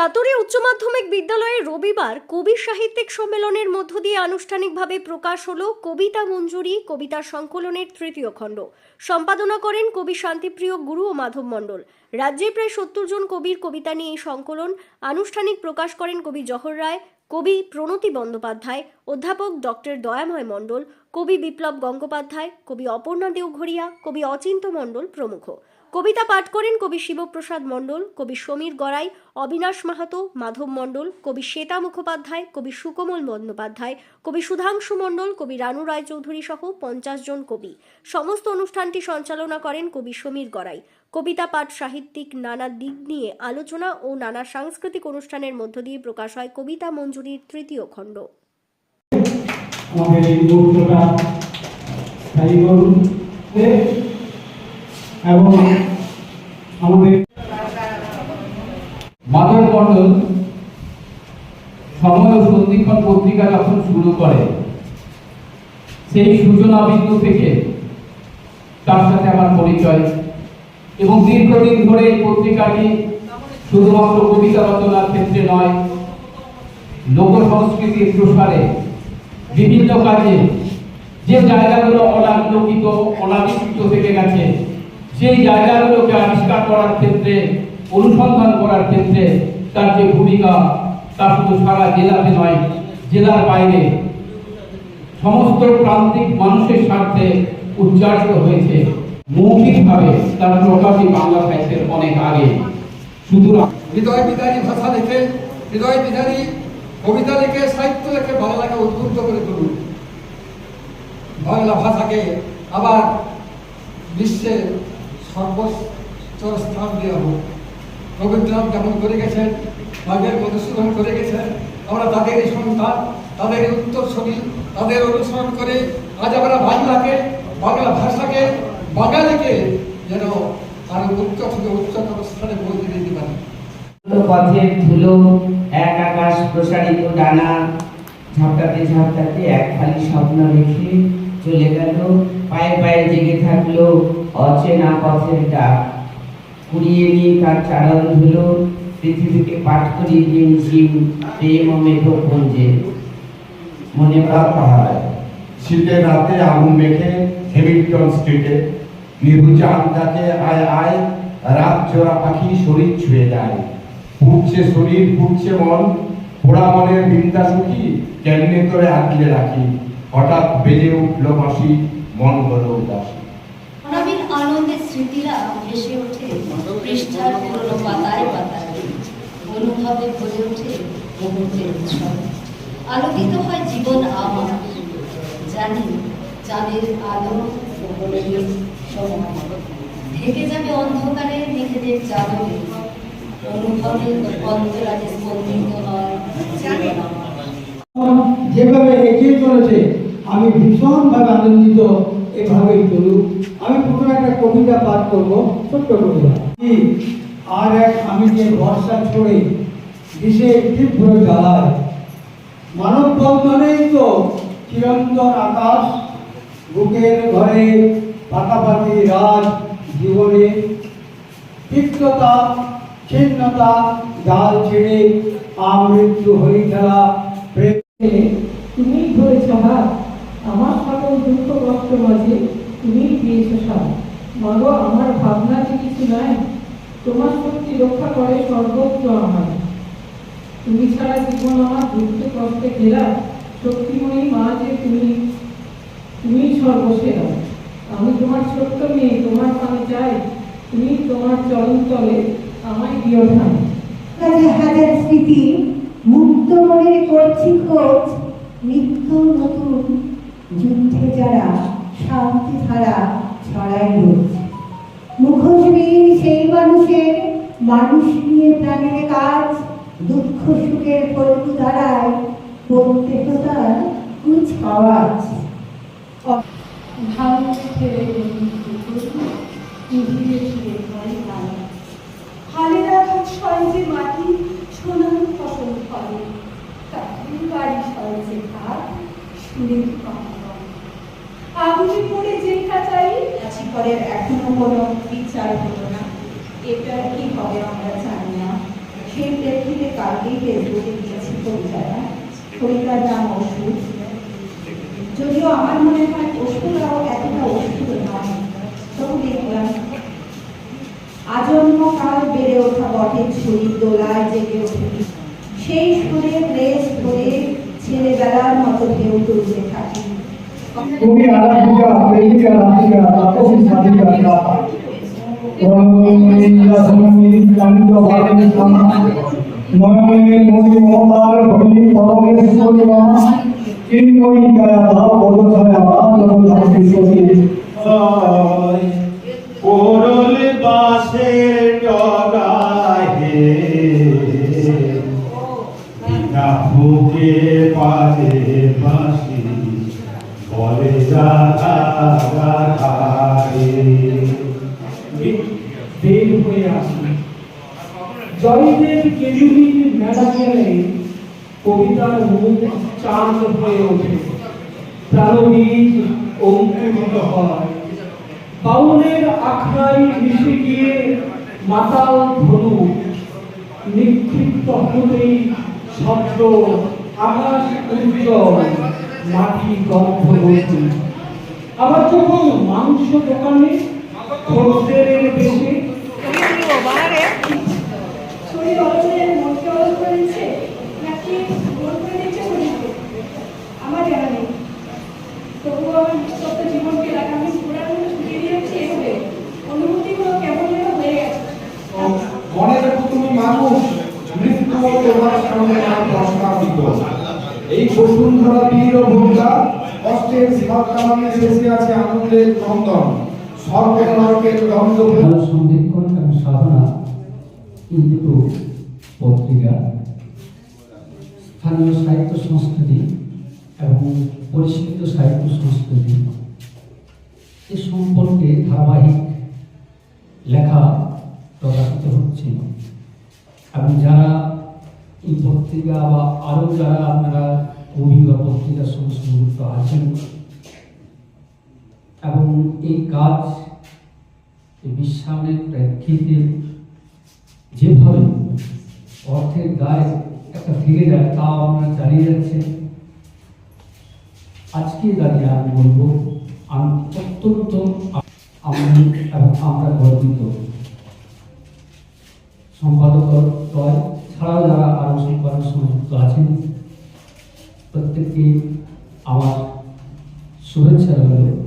সাতরে উচ্চ মাধ্যমিক বিদ্যালয়ে রবিবার কবি সাহিত্যিক সম্মেলনের মধ্য দিয়ে আনুষ্ঠানিকভাবে প্রকাশ হলো কবিতা মঞ্জুরি, কবিতা সংকলনের তৃতীয় খণ্ড। সম্পাদনা করেন কবি শান্তিপ্রিয় গুরু ও মাধব মণ্ডল। রাজ্যে প্রায় সত্তর জন কবির কবিতা নিয়ে এই সংকলন আনুষ্ঠানিক প্রকাশ করেন কবি জহর রায়, কবি প্রণতি বন্দ্যোপাধ্যায়, অধ্যাপক ডক্টর দয়াময় মণ্ডল, কবি বিপ্লব গঙ্গোপাধ্যায়, কবি অপর্ণা দেওঘরিয়া, কবি অচিন্ত মণ্ডল প্রমুখ। কবিতা পাঠ করেন কবি শিবপ্রসাদ মণ্ডল, কবি সমীর গড়াই, অবিনাশ মাহাতো, মাধব মণ্ডল, কবি শ্বেতা মুখোপাধ্যায়, কবি সুকমল বন্দ্যোপাধ্যায়, কবি সুধাংশু মণ্ডল, কবি রানু রায়চৌধুরী সহ পঞ্চাশ জন কবি। সমস্ত অনুষ্ঠানটি সঞ্চালনা করেন কবি সমীর গড়াই। কবিতা পাঠ সাহিত্যিক নানা দিক নিয়ে আলোচনা ও নানা সাংস্কৃতিক অনুষ্ঠানের মধ্য দিয়ে প্রকাশ হয় কবিতা মঞ্জুরির তৃতীয় খণ্ড। আমাদের এই মুহূর্তটা এবং আমাদের মাধব মণ্ডল সময় ও সন্ধিক্ষণ পত্রিকা যখন শুরু করে, সেই সূচনা বিন্দু থেকে তার সাথে আমার পরিচয়। এবং দীর্ঘদিন ধরে এই পত্রিকাটি শুধুমাত্র কবিতা রচনার ক্ষেত্রে নয় লোক সংস্কৃতির প্রসারে বিভিন্ন কাজে যে জায়গাগুলো অনালোকিত অনাবিষ্কৃত থেকে গেছে সেই জায়গাগুলোকে আবিষ্কার করার ক্ষেত্রে, অনুসন্ধান করার ক্ষেত্রে তার যে ভূমিকা, তা শুধু সারা জেলাতে নয়, জেলার বাইরে সমস্ত প্রান্তিক মানুষের স্বার্থে উচ্চারিত হয়েছে। মৌখিকভাবে তার প্রকাশই বাংলা সাহিত্যের অনেক আগে। শুধু হৃদয় বিদারী ভাষা লিখে, হৃদয় বিদারী কবিতা লিখে, সাহিত্য লিখে বাংলাকে উদ্বুদ্ধ করে তুলুন। বাংলা ভাষাকে আবার বিশ্বে সর্বোচ্চ স্থান দেওয়া হোক রবীন্দ্রনাথ যেমন করে গেছেন বাঘের মধুসূদন করে গেছেন, আমরা তাদেরই সন্তান, তাদের উত্তরসূরি তাদের অনুসরণ করে আজ আমরা বাংলাকে, বাংলা ভাষাকে, বাঙালিকে যেন আরও উচ্চ থেকে উচ্চতর স্থানে পৌঁছে দিতে পারি। পথের ধুলো, এক আকাশ প্রসারিত ডানা, ঝাপটাতে ঝাপটাতে এক খালি স্বপ্ন রেখে চলে গেল। পায়ে পায়ে জেগে থাকল অচেনা পথের ডাক কুড়িয়ে নিয়ে তার চারণ ধুলো পৃথিবীকে পাঠ করিয়ে দিন জিম প্রেম ও মেঘপুঞ্জে মনে শীতের রাতে আগুন মেখে হেমিল্টন স্ট্রিটে নির্বুচান ডাকে আয় আয় রাত চোরা পাখি শরীর ছুঁয়ে যায়। ফুটছে শরীর, ফুটছে মন, পোড়া মনের বিন্দা সুখী কেমনে করে আঁকলে রাখি? হঠাৎ বেজে উঠল বাঁশি মন হলো উদাসী আলোকিত হয় জীবন জানি চাঁদের ঢেকে যাবে অন্ধকারে নিজেদের চাদরে অনুভবে অন্তরালে স্পন্দিত হয় যেভাবে এগিয়ে চলেছে, আমি ভীষণভাবে আনন্দিত এভাবেই চলুক। আমি প্রথমে একটা কবিতা পাঠ করব, ছোট্ট কবিতা। আর এক আমি যে ভরসা ছড়ে দিশে তীব্র জ্বালায়। মানব বন্ধনেই তো চিরন্তন আকাশ, বুকের ঘরে পাতাপাতি রাজ জীবনে। তিক্ততা ছিন্নতা জাল ছেড়ে আমৃত্যু হরি খেলা প্রেম তুমি ধরেছ হাত আমার সকল দুঃখ কষ্ট মাঝে তুমি দিয়েছ সাথ মাগো, আমার ভাবনা যে কিছু নাই, তোমার শক্তি রক্ষা করে সর্বত্র আমার তুমি ছাড়া জীবন আমার দুঃখে কষ্টে ঘেরা, শক্তিময়ী মা যে তুমি তুমি সর্বসেরা। আমি তোমার ছোট্ট মেয়ে, তোমার পানে চাই, তুমি তোমার চরণ তলে আমায় দিও ঠাই হাজার স্মৃতি মনে করছি খোঁজ নিত্য নতুন যুদ্ধে যারা শান্তি ধারা ছড়াই রোজ মুখোশবিহীন সেই মানুষের, মানুষ নিয়ে প্রাণের কাজ, দুঃখ সুখের ফলকু ধারায় প্রত্যেকতার কুচ আওয়াজ ভাঙতে ছেড়ে নিভিয়ে যে মাটি, সোনার ফসল ফলে। বাড়ি ঘাট সুরের কম্পন আগুনে পড়ে যে কাচাই আছে পরের এখনও কোনো বিচার হলো না এটা কি হবে আমরা জানি না সেই প্রেক্ষিতে কালকেই ফেসবুকে দিয়েছি কবিতাটা কবিতার নাম ওষুধ যদিও আমার মনে হয় ওষুধরাও এতটা ওষুধ নয় তবু দেখলাম আজন্ম কাল বেড়ে ওঠা বটের ছুরির দোলায় জেগে ওঠে। সেই সুরে রেস ধরে ছেলেবেলার মতো ঢেউ তুলতে থাকি। তুমি আরাধিকা প্রেমিকা রাধিকা তাপসী সাধিকা মমতার ভূমি পরমেশ্বরী মা রাধা রাধা রে বের জয়দেব কেজুরির মেলা কবিতার মুখ চাঁদ হয়ে ওঠে। অঙ্কুরিত হয়। বাউলের মিশে গিয়ে মাতাল ধনু। নিক্ষিপ্ত হতেই শব্দ আকাশ উজ্জ্বল, মাটি গন্ধ বইতে আবার যখন মাংস দোকানে খদ্দেরের বেশে। এই বসুন্ধরা বীর ভূমিকা কষ্টের ঝড় কামানে শেষে আছে আনন্দের ক্রন্দন। স্বর্গ নরকের দ্বন্দ্ব ভালো সংরক্ষণ এবং সাধনা দুটো পত্রিকা, স্থানীয় সাহিত্য সংস্কৃতি এবং পরিশীলিত সাহিত্য সংস্কৃতি এ সম্পর্কে ধারাবাহিক লেখা প্রকাশিত হচ্ছে। এবং যারা এই পত্রিকা বা আরও যারা আপনারা কবি বা পত্রিকার সঙ্গে সংযুক্ত আছেন। এবং এই কাজ বিশ্বায়নের প্রেক্ষিতে যেভাবে অর্থের গায়ে একটা থেকে যায়, তাও আপনারা চালিয়ে যাচ্ছেন আজকে দাঁড়িয়ে আমি বলব, আমি অত্যন্ত আমি এবং আমরা গর্বিত। সম্পাদক ছাড়াও যারা আরও সম্পাদক সংযুক্ত আছেন প্রত্যেককে আমার শুভেচ্ছা রইল